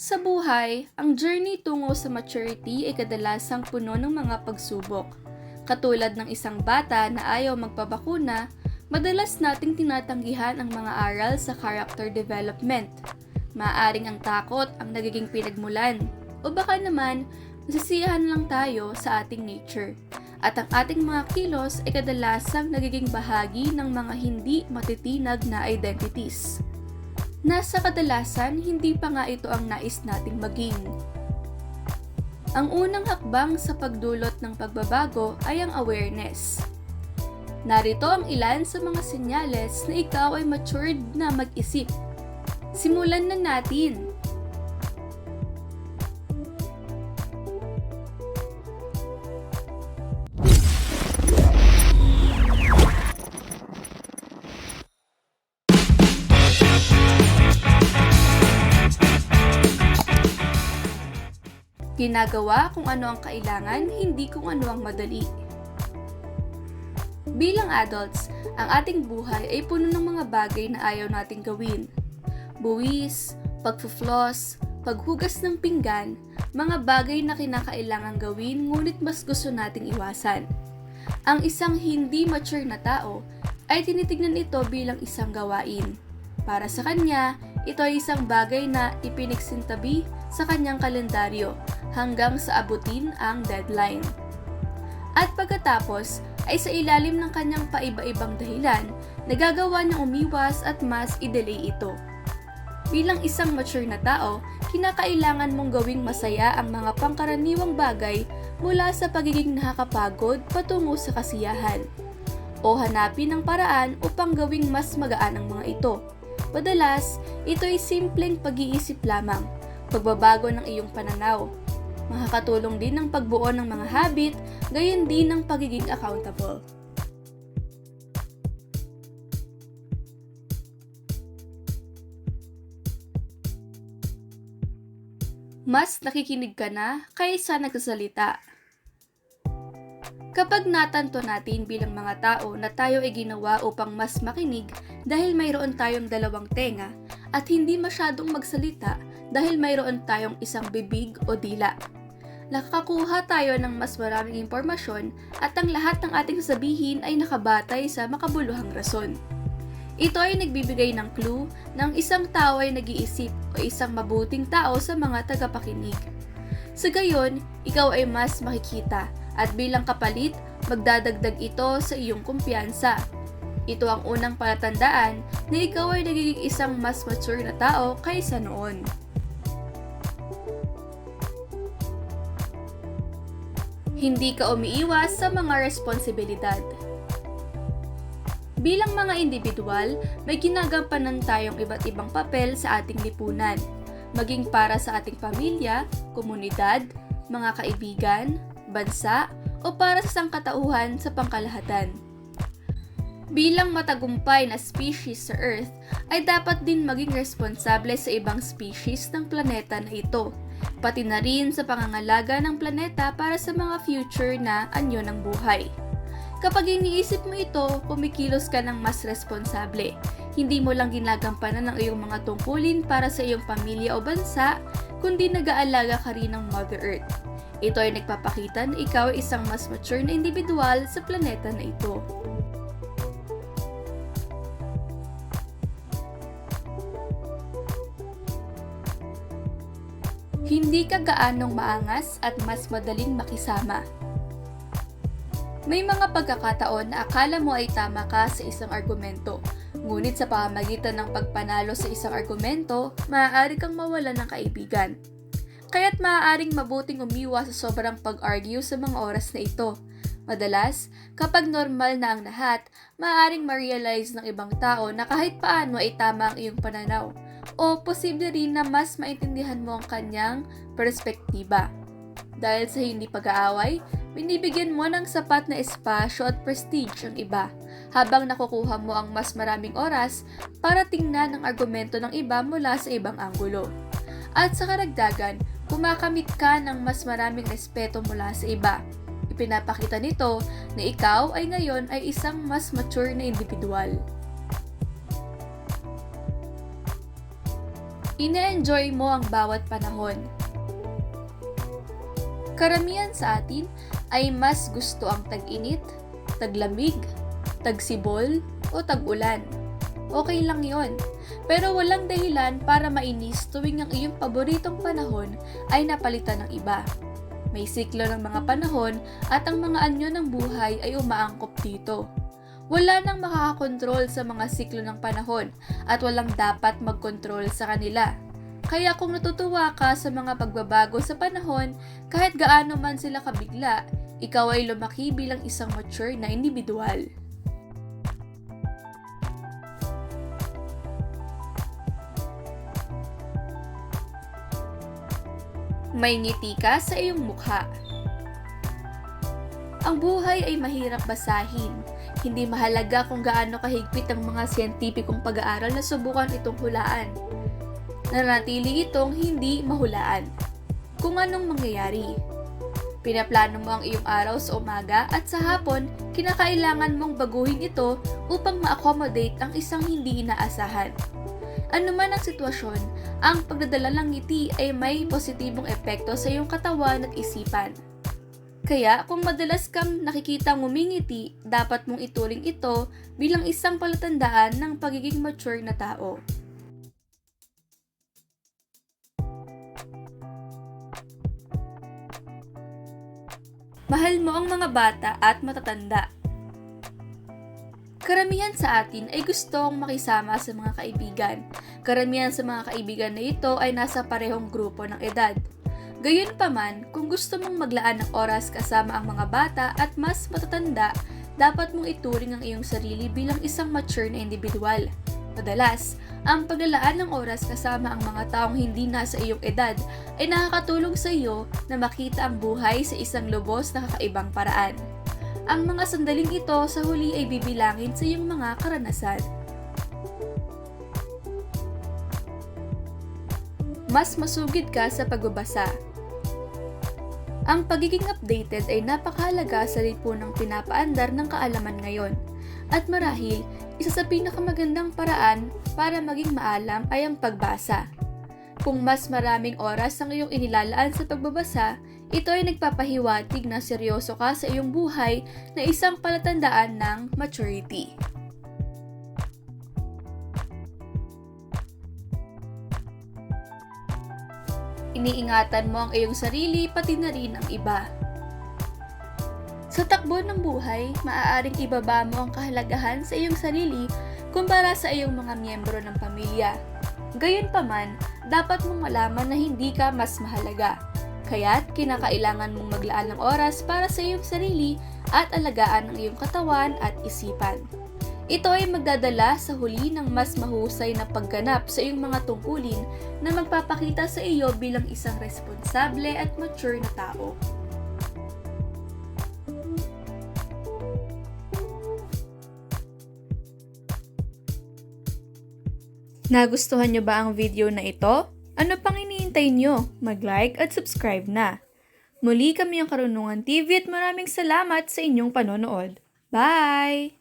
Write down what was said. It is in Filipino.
Sa buhay, ang journey tungo sa maturity ay kadalasang puno ng mga pagsubok. Katulad ng isang bata na ayaw magpabakuna, madalas nating tinatanggihan ang mga aral sa character development. Maaring ang takot ang nagiging pinagmulan, o baka naman, nasisiyahan lang tayo sa ating nature. At ang ating mga kilos ay kadalasang nagiging bahagi ng mga hindi matitinag na identities. Nasa kadalasan, hindi pa nga ito ang nais nating maging. Ang unang hakbang sa pagdulot ng pagbabago ay ang awareness. Narito ang ilan sa mga senyales na ikaw ay matured na mag-isip. Simulan na natin! Ginagawa kung ano ang kailangan, hindi kung ano ang madali. Bilang adults, ang ating buhay ay puno ng mga bagay na ayaw nating gawin. Buwis, pagfufloss, paghugas ng pinggan, mga bagay na kinakailangan gawin ngunit mas gusto nating iwasan. Ang isang hindi mature na tao ay tinitignan ito bilang isang gawain. Para sa kanya, ito ay isang bagay na ipinagsintabi sa kanyang kalendaryo hanggang sa abutin ang deadline. At pagkatapos ay sa ilalim ng kanyang paiba-ibang dahilan, nagagawa niyang umiwas at mas i-delay ito. Bilang isang mature na tao, kinakailangan mong gawing masaya ang mga pangkaraniwang bagay mula sa pagiging nakakapagod patungo sa kasiyahan. O hanapin ang paraan upang gawing mas magaan ang mga ito. Madalas, ito ay simpleng pag-iisip lamang, pagbabago ng iyong pananaw. Makakatulong din ang pagbuo ng mga habit, gayon din ang pagiging accountable. Mas nakikinig ka na kaysa nagsasalita. Kapag natanto natin bilang mga tao na tayo ay ginawa upang mas makinig dahil mayroon tayong dalawang tenga at hindi masyadong magsalita dahil mayroon tayong isang bibig o dila. Nakakakuha tayo ng mas maraming impormasyon at ang lahat ng ating sabihin ay nakabatay sa makabuluhang rason. Ito ay nagbibigay ng clue ng isang tao ay nag-iisip o isang mabuting tao sa mga tagapakinig. Sa gayon, ikaw ay mas makikita at bilang kapalit, magdadagdag ito sa iyong kumpiyansa. Ito ang unang palatandaan na ikaw ay nagiging isang mas mature na tao kaysa noon. Hindi ka umiiwas sa mga responsibilidad. Bilang mga individual, may ginagampanan tayong iba't ibang papel sa ating lipunan, maging para sa ating pamilya, komunidad, mga kaibigan, bansa, o para sa sangkatauhan sa pangkalahatan. Bilang matagumpay na species sa Earth, ay dapat din maging responsable sa ibang species ng planeta na ito, pati na rin sa pangangalaga ng planeta para sa mga future na anyo ng buhay. Kapag iniisip mo ito, kumikilos ka ng mas responsable. Hindi mo lang ginagampanan ng iyong mga tungkulin para sa iyong pamilya o bansa, kundi nag-aalaga ka rin ng Mother Earth. Ito ay nagpapakita na ikaw ay isang mas mature na individual sa planeta na ito. Hindi ka gaanong maangas at mas madaling makisama. May mga pagkakataon na akala mo ay tama ka sa isang argumento, ngunit sa pamamagitan ng pagpanalo sa isang argumento, maaari kang mawala ng kaibigan. Kaya't maaaring mabuting umiwas sa sobrang pag-argue sa mga oras na ito. Madalas, kapag normal na ang lahat, maaaring ma-realize ng ibang tao na kahit paano ay tama ang iyong pananaw o posible rin na mas maintindihan mo ang kanyang perspektiba. Dahil sa hindi pag-aaway, binibigyan mo ng sapat na espasyo at prestige ang iba, habang nakukuha mo ang mas maraming oras para tingnan ang argumento ng iba mula sa ibang anggulo. At sa karagdagan, kumakamit ka ng mas maraming respeto mula sa iba. Ipinapakita nito na ikaw ay ngayon ay isang mas mature na individual. Ine-enjoy mo ang bawat panahon. Karamihan sa atin ay mas gusto ang tag-init, taglamig, tagsibol, o tag-ulan. Okay lang yon. Pero walang dahilan para mainis tuwing ang iyong paboritong panahon ay napalitan ng iba. May siklo ng mga panahon at ang mga anyo ng buhay ay umaangkop dito. Wala nang makakakontrol sa mga siklo ng panahon at walang dapat magkontrol sa kanila. Kaya kung natutuwa ka sa mga pagbabago sa panahon, kahit gaano man sila kabigla, ikaw ay lumaki bilang isang mature na individual. May ngiti ka sa iyong mukha. Ang buhay ay mahirap basahin. Hindi mahalaga kung gaano kahigpit ang mga siyentipikong pag-aaral na subukan itong hulaan. Nanatili itong hindi mahulaan. Kung anong mangyayari. Pinaplano mo ang iyong araw sa umaga at sa hapon, kinakailangan mong baguhin ito upang ma-accommodate ang isang hindi inaasahan. Ano man ang sitwasyon, ang pagdadala ng ngiti ay may positibong epekto sa iyong katawan at isipan. Kaya kung madalas kang nakikita ngumingiti, dapat mong ituring ito bilang isang palatandaan ng pagiging mature na tao. Mahal mo ang mga bata at matatanda. Karamihan sa atin ay gustong makisama sa mga kaibigan. Karamihan sa mga kaibigan na ito ay nasa parehong grupo ng edad. Gayunpaman, kung gusto mong maglaan ng oras kasama ang mga bata at mas matatanda, dapat mong ituring ang iyong sarili bilang isang mature na individual. Madalas, ang paglalaan ng oras kasama ang mga taong hindi nasa iyong edad ay nakakatulong sa iyo na makita ang buhay sa isang lubos na kakaibang paraan. Ang mga sandaling ito sa huli ay bibilangin sa iyong mga karanasan. Mas masugid ka sa pagbabasa. Ang pagiging updated ay napakahalaga sa lipunang pinapaandar ng kaalaman ngayon. At marahil, isa sa pinakamagandang paraan para maging maalam ay ang pagbasa. Kung mas maraming oras ang iyong inilalaan sa pagbabasa, ito ay nagpapahiwatig na seryoso ka sa iyong buhay na isang palatandaan ng maturity. Iniingatan mo ang iyong sarili pati na rin ang iba. Sa takbo ng buhay, maaaring ibaba mo ang kahalagahan sa iyong sarili kumpara sa iyong mga miyembro ng pamilya. Gayunpaman, dapat mong malaman na hindi ka mas mahalaga. Kaya't kinakailangan mong maglaan ng oras para sa iyong sarili at alagaan ang iyong katawan at isipan. Ito ay magdadala sa huli ng mas mahusay na pagganap sa iyong mga tungkulin na magpapakita sa iyo bilang isang responsable at mature na tao. Nagustuhan nyo ba ang video na ito? Ano pang iniintay nyo? Mag-like at subscribe na. Muli kami ang Karunungan TV at maraming salamat sa inyong panonood. Bye!